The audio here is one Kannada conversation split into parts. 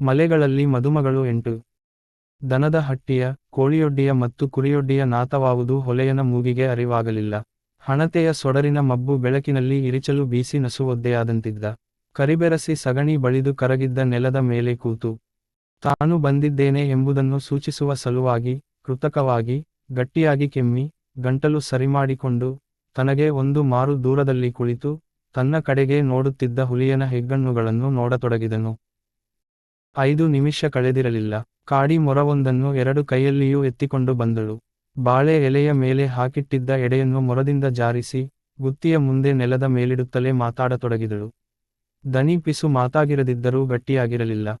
ಮಲೆಗಳಲ್ಲಿ ಮದುಮಗಳು ಎಂಟು. ದನದ ಹಟ್ಟಿಯ, ಕೋಳಿಯೊಡ್ಡಿಯ ಮತ್ತು ಕುರಿಯೊಡ್ಡಿಯ ನಾಥವಾವುದು ಹೊಲೆಯನ ಮೂಗಿಗೆ ಅರಿವಾಗಲಿಲ್ಲ. ಹಣತೆಯ ಸೊಡರಿನ ಮಬ್ಬು ಬೆಳಕಿನಲ್ಲಿ ಇರಿಚಲು ಬೀಸಿ ನಸುವೊದ್ದೆಯಾದಂತಿದ್ದ. ಕರಿಬೆರಸಿ ಸಗಣಿ ಬಳಿದು ಕರಗಿದ್ದ ನೆಲದ ಮೇಲೆ ಕೂತು. ತಾನು ಬಂದಿದ್ದೇನೆ ಎಂಬುದನ್ನು ಸೂಚಿಸುವ ಸಲುವಾಗಿ, ಕೃತಕವಾಗಿ, ಗಟ್ಟಿಯಾಗಿ ಕೆಮ್ಮಿ, ಗಂಟಲು ಸರಿಮಾಡಿಕೊಂಡು, ತನಗೆ ಒಂದು ಮಾರು ದೂರದಲ್ಲಿ ಕುಳಿತು, ತನ್ನ ಕಡೆಗೆ ನೋಡುತ್ತಿದ್ದ ಹುಲಿಯನ ಹೆಗ್ಗಣ್ಣುಗಳನ್ನು ನೋಡತೊಡಗಿದನು. ಐದು ನಿಮಿಷ ಕಳೆದಿರಲಿಲ್ಲ. ಕಾಡಿ ಮೊರವೊಂದನ್ನು ಎರಡು ಕೈಯಲ್ಲಿಯೂ ಎತ್ತಿಕೊಂಡು ಬಂದಳು. ಬಾಳೆ ಎಲೆಯ ಮೇಲೆ ಹಾಕಿಟ್ಟಿದ್ದ ಎಡೆಯನ್ನು ಮೊರದಿಂದ ಜಾರಿಸಿ, ಗುತ್ತಿಯ ಮುಂದೆ ನೆಲದ ಮೇಲಿಡುತ್ತಲೇ ಮಾತಾಡತೊಡಗಿದಳು. ದನಿ ಪಿಸು ಮಾತಾಗಿರದಿದ್ದರೂ ಗಟ್ಟಿಯಾಗಿರಲಿಲ್ಲ.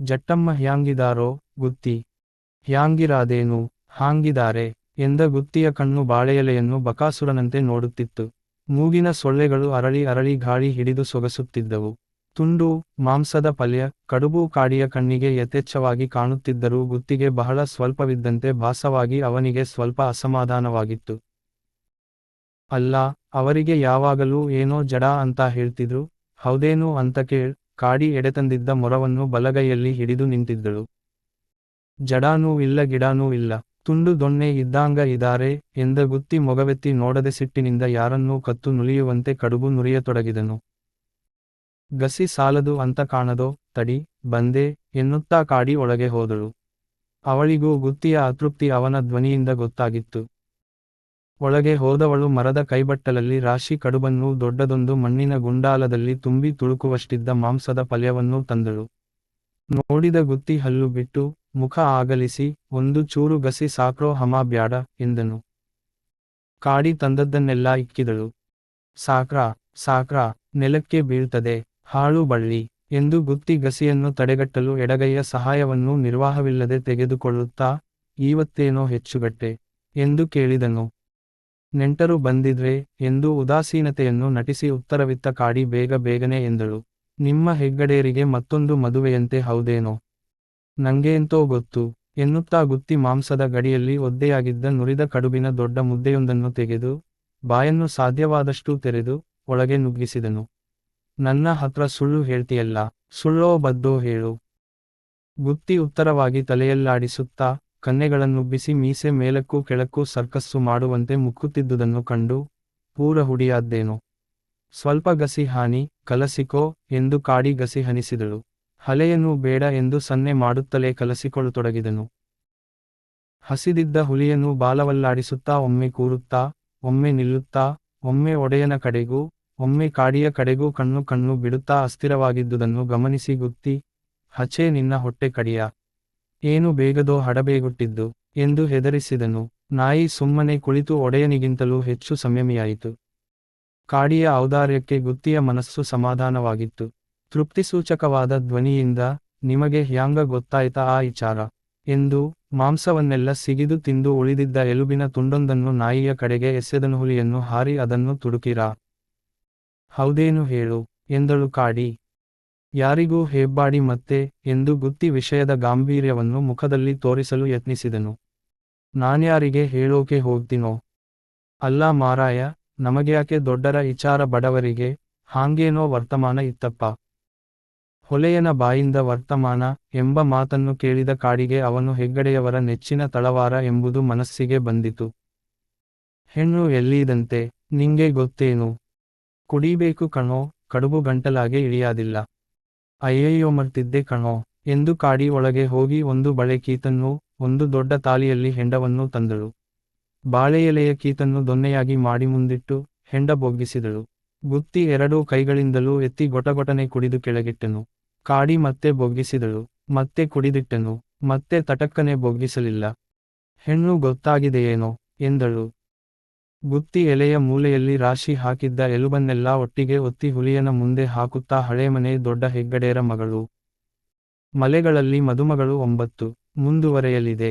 ಜಟ್ಟಮ್ಮ, ಹ್ಯಾಂಗಿದಾರೋ ಗುತ್ತಿ? ಹ್ಯಾಂಗಿರಾದೇನು? ಹಾಂಗಿದಾರೆ? ಎಂದ ಗುತ್ತಿಯ ಕಣ್ಣು ಬಾಳೆಯಲೆಯನ್ನು ಬಕಾಸುರನಂತೆ ನೋಡುತ್ತಿತ್ತು. ಮೂಗಿನ ಸೊಳ್ಳೆಗಳು ಅರಳಿ ಅರಳಿ ಗಾಳಿ ಹಿಡಿದು ಸೊಗಸುತ್ತಿದ್ದವು. ತುಂಡು, ಮಾಂಸದ ಪಲ್ಯ, ಕಡುಬು ಕಾಡಿಯ ಕಣ್ಣಿಗೆ ಯಥೇಚ್ಛವಾಗಿ ಕಾಣುತ್ತಿದ್ದರೂ ಗುತ್ತಿಗೆ ಬಹಳ ಸ್ವಲ್ಪವಿದ್ದಂತೆ ಭಾಸವಾಗಿ ಅವನಿಗೆ ಸ್ವಲ್ಪ ಅಸಮಾಧಾನವಾಗಿತ್ತು. ಅಲ್ಲ, ಅವರಿಗೆ ಯಾವಾಗಲೂ ಏನೋ ಜಡ ಅಂತ ಹೇಳ್ತಿದ್ರು, ಹೌದೇನು ಅಂತ ಕೇಳ್, ಕಾಡಿ ಎಡೆತಂದಿದ್ದ ಮೊರವನ್ನು ಬಲಗೈಯಲ್ಲಿ ಹಿಡಿದು ನಿಂತಿದ್ದಳು. ಜಡಾನೂ ಇಲ್ಲ, ಗಿಡಾನೂ ಇಲ್ಲ, ತುಂಡು ದೊಣ್ಣೆ ಇದ್ದಾಂಗ ಇದಾರೆ ಎಂದ ಗುತ್ತಿ ಮೊಗವೆತ್ತಿ ನೋಡದೆ ಸಿಟ್ಟಿನಿಂದ ಯಾರನ್ನೂ ಕತ್ತು ನುಲಿಯುವಂತೆ ಕಡುಬು ನುರಿಯತೊಡಗಿದನು. ಗಸಿ ಸಾಲದು ಅಂತ ಕಾಣದೋ, ತಡಿ, ಬಂದೆ, ಎನ್ನುತ್ತಾ ಕಾಡಿ ಒಳಗೆ ಹೋದಳು. ಅವಳಿಗೂ ಗುತ್ತಿಯ ಅತೃಪ್ತಿ ಅವನ ಧ್ವನಿಯಿಂದ ಗೊತ್ತಾಗಿತ್ತು. ಒಳಗೆ ಹೋದವಳು ಮರದ ಕೈಬಟ್ಟಲಲ್ಲಿ ರಾಶಿ ಕಡುಬನ್ನು ದೊಡ್ಡದೊಂದು ಮಣ್ಣಿನ ಗುಂಡಾಲದಲ್ಲಿ ತುಂಬಿ ತುಳುಕುವಷ್ಟಿದ್ದ ಮಾಂಸದ ಪಲ್ಯವನ್ನೂ ತಂದಳು. ನೋಡಿದ ಗುತ್ತಿ ಹಲ್ಲು ಬಿಟ್ಟು, ಮುಖ ಆಗಲಿಸಿ, ಒಂದು ಚೂರು ಗಸಿ ಸಾಕ್ರೋ ಹಮ ಬ್ಯಾಡ, ಎಂದನು. ಕಾಡಿ ತಂದದ್ದನ್ನೆಲ್ಲ ಇಕ್ಕಿದಳು. ಸಾಕ್ರಾ ಸಾಕ್ರಾ, ನೆಲಕ್ಕೆ ಬೀಳ್ತದೆ ಹಾಳು ಬಳ್ಳಿ ಎಂದು ಗುತ್ತಿ ಗಸಿಯನ್ನು ತಡೆಗಟ್ಟಲು ಎಡಗೈಯ ಸಹಾಯವನ್ನು ನಿರ್ವಾಹವಿಲ್ಲದೆ ತೆಗೆದುಕೊಳ್ಳುತ್ತಾ ಇವತ್ತೇನೋ ಹೆಚ್ಚುಗಟ್ಟೆ ಎಂದು ಕೇಳಿದನು. ನೆಂಟರು ಬಂದಿದ್ರೆ ಎಂದು ಉದಾಸೀನತೆಯನ್ನು ನಟಿಸಿ ಉತ್ತರವಿತ್ತ ಕಾಡಿ, ಬೇಗ ಬೇಗನೆ ಎಂದಳು. ನಿಮ್ಮ ಹೆಗ್ಗಡೇರಿಗೆ ಮತ್ತೊಂದು ಮದುವೆಯಂತೆ ಹೌದೇನೋ? ನಂಗೇಂತೋ ಗೊತ್ತು ಎನ್ನುತ್ತಾ ಗುತ್ತಿ ಮಾಂಸದ ಗಡಿಯಲ್ಲಿ ಒದ್ದೆಯಾಗಿದ್ದ ನುರಿದ ಕಡುಬಿನ ದೊಡ್ಡ ಮುದ್ದೆಯೊಂದನ್ನು ತೆಗೆದು, ಬಾಯನ್ನು ಸಾಧ್ಯವಾದಷ್ಟೂ ತೆರೆದು, ಒಳಗೆ ನುಗ್ಗಿಸಿದನು. ನನ್ನ ಹತ್ರ ಸುಳ್ಳು ಹೇಳ್ತಿಯಲ್ಲ, ಸುಳ್ಳೋ ಬದ್ದೋ ಹೇಳು. ಗುತ್ತಿ ಉತ್ತರವಾಗಿ ತಲೆಯಲ್ಲಾಡಿಸುತ್ತಾ ಕನ್ನೆಗಳನ್ನುಬ್ಬಿಸಿ ಮೀಸೆ ಮೇಲಕ್ಕೂ ಕೆಳಕ್ಕೂ ಸರ್ಕಸ್ಸು ಮಾಡುವಂತೆ ಮುಕ್ಕುತ್ತಿದ್ದುದನ್ನು ಕಂಡು, ಪೂರ ಹುಡಿಯಾದ್ದೇನು. ಸ್ವಲ್ಪ ಗಸಿ ಹಾನಿ, ಕಲಸಿಕೋ ಎಂದು ಕಾಡಿ ಗಸಿ ಹನಿಸಿದಳು. ಹಲೆಯನ್ನು ಬೇಡ ಎಂದು ಸನ್ನೆ ಮಾಡುತ್ತಲೇ ಕಲಸಿಕೊಳ್ಳತೊಡಗಿದನು. ಹಸಿದಿದ್ದ ಹುಲಿಯನ್ನು ಬಾಲವಲ್ಲಾಡಿಸುತ್ತಾ ಒಮ್ಮೆ ಕೂರುತ್ತಾ, ಒಮ್ಮೆ ನಿಲ್ಲುತ್ತಾ, ಒಮ್ಮೆ ಒಡೆಯನ ಕಡೆಗೂ ಒಮ್ಮೆ ಕಾಡಿಯ ಕಡೆಗೂ ಕಣ್ಣು ಕಣ್ಣು ಬಿಡುತ್ತಾ ಅಸ್ಥಿರವಾಗಿದ್ದುದನ್ನು ಗಮನಿಸಿ ಗುತ್ತಿ, ಹಚೆ ನಿನ್ನ ಹೊಟ್ಟೆ ಕಡಿಯ. ಏನು ಬೇಗದೋ ಹಡಬೇಗುಟ್ಟಿದ್ದು, ಎಂದು ಹೆದರಿಸಿದನು. ನಾಯಿ ಸುಮ್ಮನೆ ಕುಳಿತು ಒಡೆಯನಿಗಿಂತಲೂ ಹೆಚ್ಚು ಸಂಯಮಿಯಾಯಿತು. ಕಾಡಿಯ ಔದಾರ್ಯಕ್ಕೆ ಗುತ್ತಿಯ ಮನಸ್ಸು ಸಮಾಧಾನವಾಗಿತ್ತು. ತೃಪ್ತಿಸೂಚಕವಾದ ಧ್ವನಿಯಿಂದ, ನಿಮಗೆ ಹ್ಯಾಂಗ ಗೊತ್ತಾಯ್ತಾ ಆ ವಿಚಾರ? ಎಂದು ಮಾಂಸವನ್ನೆಲ್ಲ ಸಿಗಿದು ತಿಂದು ಉಳಿದಿದ್ದ ಎಲುಬಿನ ತುಂಡೊಂದನ್ನು ನಾಯಿಯ ಕಡೆಗೆ ಎಸೆದನು ಹುಲಿಯನ್ನು ಹಾರಿ ಅದನ್ನು ತುಡುಕಿರಾ ಹೌದೇನು ಹೇಳು, ಎಂದಳು ಕಾಡಿ. ಯಾರಿಗೂ ಹೆಬ್ಬಾಡಿ ಮತ್ತೆ ಎಂದು ಗುತ್ತಿ ವಿಷಯದ ಗಾಂಭೀರ್ಯವನ್ನು ಮುಖದಲ್ಲಿ ತೋರಿಸಲು ಯತ್ನಿಸಿದನು. ನಾನ್ಯಾರಿಗೆ ಹೇಳೋಕೆ ಹೋಗ್ತೀನೋ? ಅಲ್ಲ ಮಾರಾಯ, ನಮಗ್ಯಾಕೆ ದೊಡ್ಡರ ವಿಚಾರ ಬಡವರಿಗೆ ಹಾಂಗೇನೋ ವರ್ತಮಾನ ಇತ್ತಪ್ಪ. ಹೊಲೆಯನ ಬಾಯಿಂದ ವರ್ತಮಾನ ಎಂಬ ಮಾತನ್ನು ಕೇಳಿದ ಕಾಡಿಗೆ ಅವನು ಹೆಗ್ಗಡೆಯವರ ನೆಚ್ಚಿನ ತಳವಾರ ಎಂಬುದು ಮನಸ್ಸಿಗೆ ಬಂದಿತು. ಹೆಣ್ಣು ಎಲ್ಲಿದಂತೆ, ನಿಂಗೆ ಗೊತ್ತೇನು? ಕುಡಿಬೇಕು ಕಣೋ, ಕಡುಬು ಗಂಟಲಾಗೆ ಇಳಿಯಾದಿಲ್ಲ. ಅಯ್ಯಯ್ಯೋ ಮರ್ತಿದ್ದೆ ಕಣೋ, ಎಂದು ಕಾಡಿ ಒಳಗೆ ಹೋಗಿ ಒಂದು ಬಳೆ ಕೀತನ್ನು, ಒಂದು ದೊಡ್ಡ ತಾಲಿಯಲ್ಲಿ ಹೆಂಡವನ್ನು ತಂದಳು. ಬಾಳೆಯೆಲೆಯ ಕೀತನ್ನು ದೊನ್ನೆಯಾಗಿ ಮಾಡಿ ಮುಂದಿಟ್ಟು, ಹೆಂಡ ಬೊಗ್ಗಿಸಿದಳು. ಗುತ್ತಿ ಎರಡೂ ಕೈಗಳಿಂದಲೂ ಎತ್ತಿ ಗೊಟಗೊಟನೆ ಕುಡಿದು ಕೆಳಗಿಟ್ಟನು. ಕಾಡಿ ಮತ್ತೆ ಬೊಗ್ಗಿಸಿದಳು, ಮತ್ತೆ ಕುಡಿದಿಟ್ಟನು, ಮತ್ತೆ ತಟಕ್ಕನೆ ಬೊಗ್ಗಿಸಲಿಲ್ಲ. ಹೆಣ್ಣು ಗೊತ್ತಾಗಿದೆಯೇನೋ, ಎಂದಳು. ಗುತ್ತಿ ಎಲೆಯ ಮೂಲೆಯಲ್ಲಿ ರಾಶಿ ಹಾಕಿದ್ದ ಎಲುಬನ್ನೆಲ್ಲಾ ಒಟ್ಟಿಗೆ ಒತ್ತಿ ಹುಲಿಯನ ಮುಂದೆ ಹಾಕುತ್ತಾ ಹಳೇಮನೆ ದೊಡ್ಡ ಹೆಗ್ಗಡೆಯರ ಮಗಳು. ಮಲೆಗಳಲ್ಲಿ ಮದುಮಗಳು ಒಂಬತ್ತು. ಮುಂದುವರೆಯಲಿದೆ.